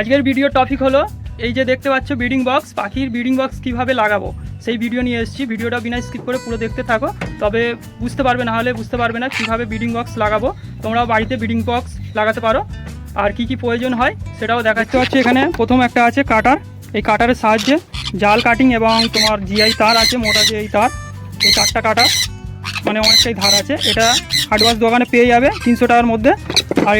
আজকের video topic হলো, এই যে দেখতে পাচ্ছ ব্রিডিং বক্স পাখির ব্রিডিং বক্স কীভাবে লাগাবো? সেই ভিডিও নিয়ে এসেছি। ভিডিওটা বিনা স্কিপ করে পুরো দেখতে থাকো। তবে বুঝতে পারবে না হলে বুঝতে পারবে না কীভাবে ব্রিডিং বক্স লাগাবো। তোমরাও বাড়িতে ব্রিডিং বক্স লাগাতে পারো। আর কি কি প্রয়োজন হয় সেটাও দেখাতে হচ্ছে এখানে প্রথম একটা আছে কাটার। এই কাটারের সাহায্যে জাল কাটিং এবং তোমার জিআই তার আছে, মোটা এই তার। এই তারটা কাটার মানে অনেকটাই ধার আছে। এটা হার্ডওয়াশ দোকানে পেয়ে যাবে তিনশো টাকার মধ্যে। আর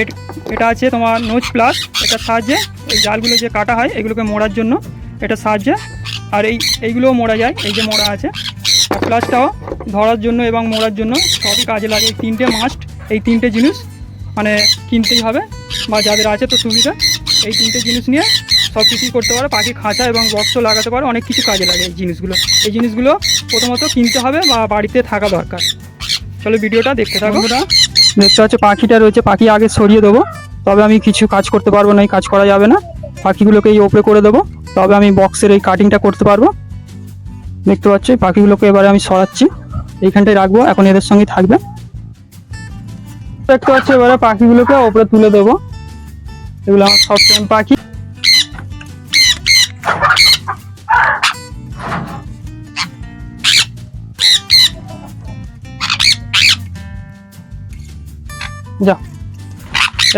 এট- এটা আছে তোমার নোচ প্লাস এটার সাহায্যে এই জালগুলো যে কাটা হয়, এগুলোকে মোড়ার জন্য এটার সাহায্যে। আর এই, এইগুলোও মোড়া যায়, এই যে মোড়া আছে। আর প্লাসটাও ধরার জন্য এবং মোড়ার জন্য সবই কাজে লাগে। এই তিনটে মাস্ট এই তিনটে জিনিস মানে কিনতেই হবে, বা যাদের আছে তো সুবিধা। এই তিনটে জিনিস নিয়ে সব কিছুই করতে পারো। পাখি খাঁচা এবং বক্সও লাগাতে পারো, অনেক কিছু কাজে লাগে এই জিনিসগুলো। এই জিনিসগুলো প্রথমত কিনতে হবে, বা বাড়িতে থাকা দরকার। চলো ভিডিওটা দেখতে থাকো। দেখতে হচ্ছে পাখিটা রয়েছে, পাখি আগে সরিয়ে দেবো। তবে আমি কিছু কাজ করতে পারব না, এই কাজ করা যাবে না। পাখিগুলোকে এই ওপরে করে দেবো। তবে আমি বক্সের এই কাটিংটা করতে পারব। দেখতে পাচ্ছ, পাখিগুলোকে এবারে আমি সরাচ্ছি। এইখানটায় রাখব, এখন এদের সঙ্গেই থাকবে। দেখতে পাচ্ছি, এবারে পাখিগুলোকে ওপরে তুলে দেবো। এগুলো আমার সব পাখি।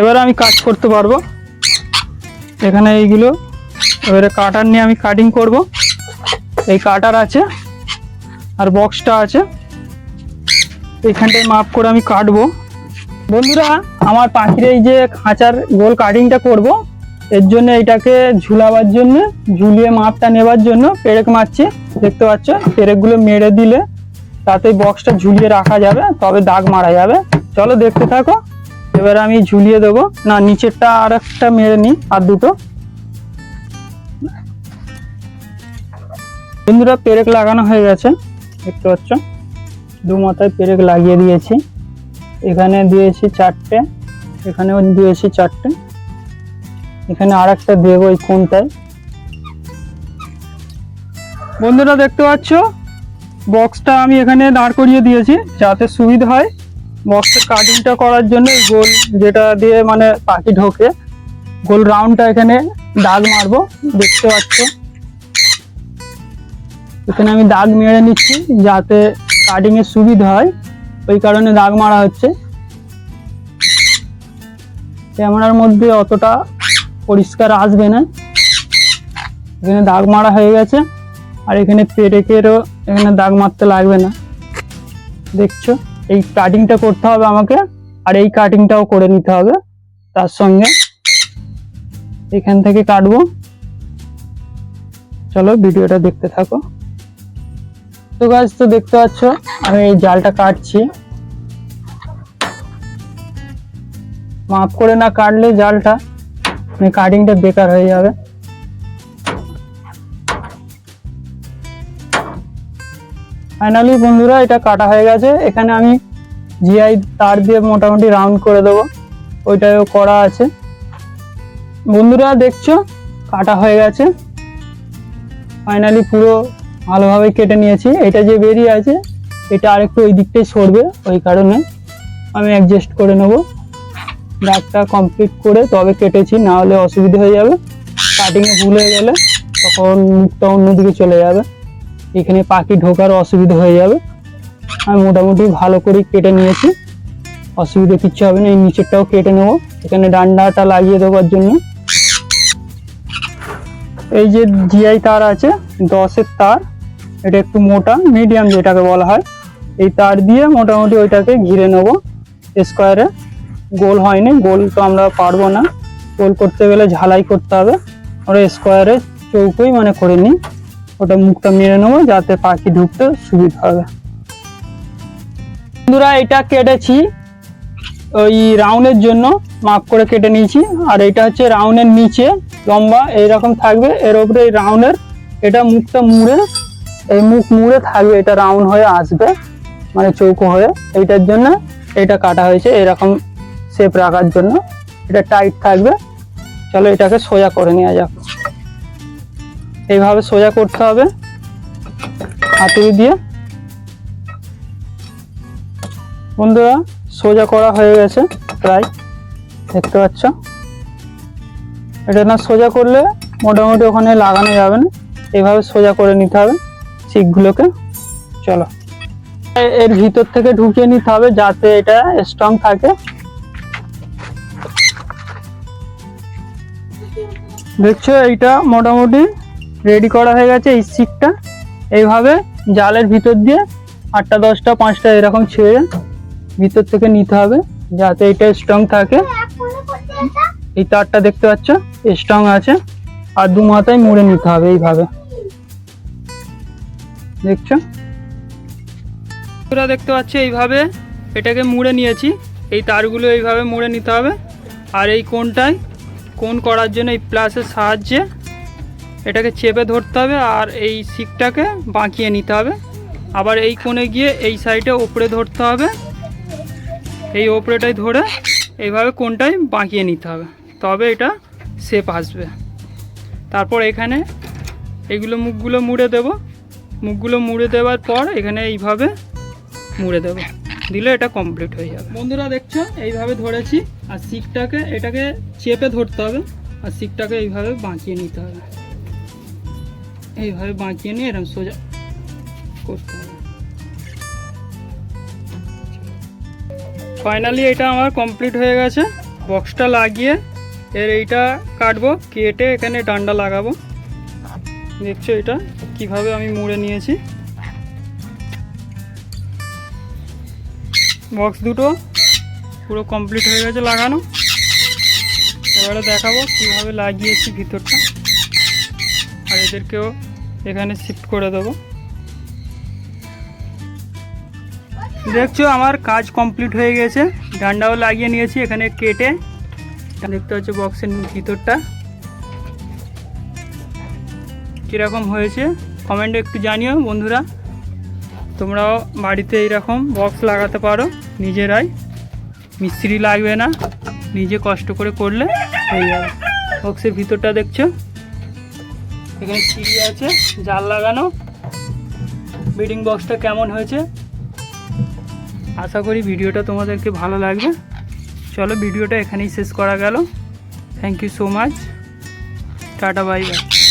এবারে আমি কাজ করতে পারব। এখানে এইগুলো। এবারে কাটার নিয়ে আমি কাটিং করব। এই কাটার আছে আর বক্সটা আছে। এইখানটায় মাপ করে আমি কাটবো। বন্ধুরা, আমার পাখির এই যে খাঁচার গোল কাটিংটা করব, এর জন্য এটাকে ঝুলাবার জন্য, ঝুলিয়ে মাপটা নেবার জন্য পেরেক মারছি। দেখতে পাচ্ছ, পেরেকগুলো মেরে দিলে তাতে বক্সটা ঝুলিয়ে রাখা যাবে, তবে দাগ মারা যাবে। চলো দেখতে থাকো। এবার আমি ঝুলিয়ে দেবো। না, নিচেরটা আর একটা মেরে নিই, আর দুটো। বন্ধুরা, পেরেক লাগানো হয়ে গেছে, দেখতে পাচ্ছ? দু মাথায় পেরেক লাগিয়ে দিয়েছি। এখানে দিয়েছি চারটে, এখানেও দিয়েছি চারটে। এখানে আর একটা দেবো এই কোনটায়। বন্ধুরা, দেখতে পাচ্ছ? বক্সটা আমি এখানে দাঁড় করিয়ে দিয়েছি, যাতে সুবিধা হয়। বক্সের কাটিংটা করার জন্য গোল যেটা দিয়ে মানে পাখি ঢোকে। গোল রাউন্ডটা এখানে দাগ মারবো, দেখতে পাচ্ছ। এখানে আমি দাগ মেরে নিচ্ছি যাতে কাটিং এর সুবিধা হয়, ওই কারণে দাগ মারা হচ্ছে। ক্যামেরার মধ্যে অতটা পরিষ্কার আসবে না। এখানে দাগ মারা হয়ে গেছে, আর এখানে পেরেকেরও এখানে দাগ মারতে লাগবে না। দেখছ? এই কাটিংটা করতে হবে আমাকে, আর এই কাটিংটাও করে নিতে হবে। তার সঙ্গে এখান থেকে কাটবো। চলো ভিডিওটা দেখতে থাকো। তো গাছ তো দেখতে পাচ্ছ, আমি এই জালটা কাটছি। মাপ করে না কাটলে জালটা মানে কাটিংটা বেকার হয়ে যাবে। ফাইনালি বন্ধুরা, এটা কাটা হয়ে গেছে। এখানে আমি জিআই তার দিয়ে মোটামুটি রাউন্ড করে দেবো। ওইটাও করা আছে। বন্ধুরা, দেখছ? কাটা হয়ে গেছে। ফাইনালি পুরো ভালোভাবে কেটে নিয়েছি। এটা যে বেরিয়ে আছে, এটা আরেকটু ওই দিকটাই সরবে, ওই কারণে আমি অ্যাডজাস্ট করে নেব। দাগটা কমপ্লিট করে তবে কেটেছি, না হলে অসুবিধা হয়ে যাবে। কাটিংয়ে ভুল হয়ে গেলে তখন মুখটা অন্যদিকে চলে যাবে। এখানে পাখি ঢোকার অসুবিধা হয়ে যাবে। আমি মোটামুটি ভালো করে কেটে নিয়েছি। অসুবিধা কিচ্ছু হবে না, এই নিচেরটাও কেটে নেব। এখানে ডান্ডাটা লাগিয়ে দেওয়ার জন্য। এই যে জিআই তার আছে, দশের তার, এটা একটু মোটা মিডিয়াম যেটাকে বলা হয়। এই তার দিয়ে মোটামুটি ওইটাকে ঘিরে নেব স্কোয়ারে গোল হয়নি, গোল তো আমরা পারব না। গোল করতে গেলে ঝালাই করতে হবে। ওরা স্কোয়ারে চৌকোই মানে করে নিই। ওটা মুখটা মেরে নেব, যাতে পাখি ঢুকতে সুবিধা হবে। বন্ধুরা, এটা কেটেছি। ওই রাউন্ডের জন্য মাপ করে কেটে নিয়েছি। আর এটা হচ্ছে রাউন্ডের নিচে, লম্বা, এইরকম থাকবে। এর উপরে এই রাউন্ডের এটা মুখটা মুড়ে, এই মুখ মুড়ে থাকবে। এটা রাউন্ড হয়ে আসবে মানে চৌকো হয়ে। এইটার জন্য এটা কাটা হয়েছে, এরকম শেপ রাখার জন্য। এটা টাইট থাকবে। চলো এটাকে সোজা করে নেওয়া যাক। এইভাবে সোজা করতে হবে। হাতুড়ি দিয়ে। বন্ধুরা, সোজা করা হয়ে গেছে প্রায়। দেখতে পাচ্ছ? এটা না সোজা করলে মোটামুটি ওখানে লাগানো যাবে না। এইভাবে সোজা করে নিতে হবে শিকগুলোকে চলো। এর ভিতর থেকে ঢুকিয়ে নিতে হবে যাতে এটা স্ট্রং থাকে। দেখছ, এইটা মোটামুটি রেডি করা হয়ে গেছে এই শিকটা এইভাবে জালের ভিতর দিয়ে আটটা, দশটা, পাঁচটা এরকম ছেড়ে ভিতর থেকে নিতে হবে, যাতে এটা স্ট্রং থাকে। এই তারটা দেখতে পাচ্ছ স্ট্রং আছে। আর দু মাথায় মুড়ে নিতে হবে এইভাবে। দেখছ? তোরা দেখতে পাচ্ছ, এইভাবে এটাকে মুড়ে নিয়েছি। এই তারগুলো এইভাবে মুড়ে নিতে হবে। আর এই কোনটায়, কোন করার জন্য এই প্লাসের সাহায্যে এটাকে চেপে ধরতে হবে আর এই শিকটাকে বাঁকিয়ে নিতে হবে। আবার এই কোণে গিয়ে এই সাইডে ওপরে ধরতে হবে। এই ওপরেটাই ধরে এইভাবে কোনটাই বাঁকিয়ে নিতে হবে। তবে এটা শেপ আসবে। তারপর এখানে এগুলো মুখগুলো মুড়ে দেব। মুখগুলো মুড়ে দেওয়ার পর এখানে এইভাবে মুড়ে দেব। দিলে এটা কমপ্লিট হয়ে যাবে। বন্ধুরা দেখছ? এইভাবে ধরেছি। আর শিকটাকে, এটাকে চেপে ধরতে হবে। আর শিকটাকে এইভাবে বাঁকিয়ে নিতে হবে। এইভাবে বাঁকিয়ে নিয়ে এরকম সোজা করতে হবে। ফাইনালি এটা আমার কমপ্লিট হয়ে গেছে। বক্সটা লাগিয়ে এর এইটা কাটবো, কেটে এখানে ডান্ডা লাগাবো। দেখছ এটা? কীভাবে আমি মুড়ে নিয়েছি। বক্স দুটো পুরো কমপ্লিট হয়ে গেছে লাগানো। এবারে দেখাবো কীভাবে লাগিয়েছি ভিতরটা। এদেরকেও এখানে শিফট করে দেবো। দেখছ, আমার কাজ কমপ্লিট হয়ে গেছে। ডান্ডাও লাগিয়ে নিয়েছি এখানে কেটে। দেখতে হচ্ছে বক্সের ভিতরটা। কীরকম হয়েছে? কমেন্টে একটু জানিও বন্ধুরা। তোমরাও বাড়িতে এইরকম বক্স লাগাতে পারো, নিজেরাই। মিস্ত্রি লাগবে না, নিজে কষ্ট করে করলে হয়ে যাবে। বক্সের ভিতরটা দেখছ? এখানে সিঁড়ি আছে, জাল লাগানো। বিডিং বক্সটা কেমন হয়েছে? আশা করি ভিডিওটা তোমাদেরকে ভালো লাগবে। চলো ভিডিওটা এখানেই শেষ করা গেল। Thank you so much tata bye bye